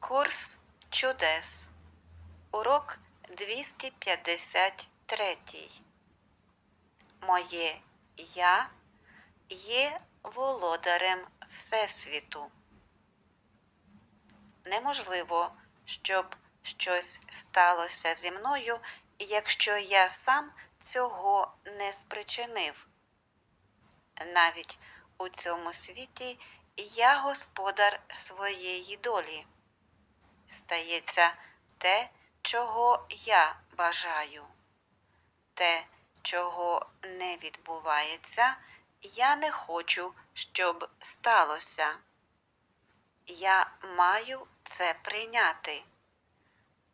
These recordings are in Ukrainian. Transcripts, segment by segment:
Курс чудес. Урок 253. Моє Я є володарем Всесвіту. Неможливо, щоб щось сталося зі мною, якщо я сам цього не спричинив. Навіть у цьому світі я господар своєї долі. Стається те, чого я бажаю. Те, чого не відбувається, я не хочу, щоб сталося. Я маю це прийняти,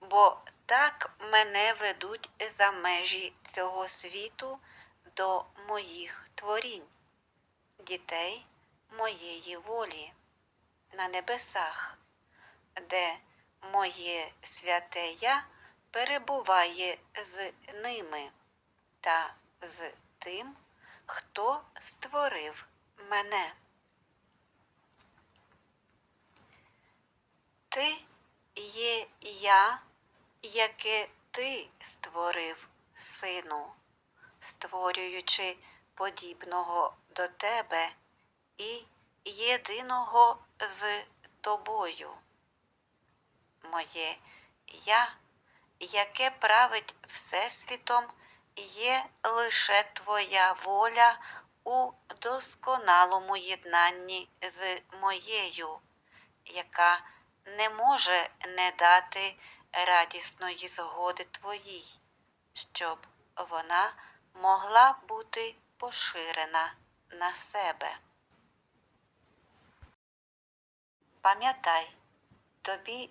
бо так мене ведуть за межі цього світу до моїх творінь, дітей моєї волі на небесах, де моє святе Я перебуває з ними та з тим, хто створив мене. Ти є я, яке ти створив, сину, створюючи подібного до тебе і єдиного з тобою. Моє я, яке править Всесвітом, є лише твоя воля у досконалому єднанні з моєю, яка не може не дати радісної згоди твоїй, щоб вона могла бути поширена на себе. Пам'ятай, тобі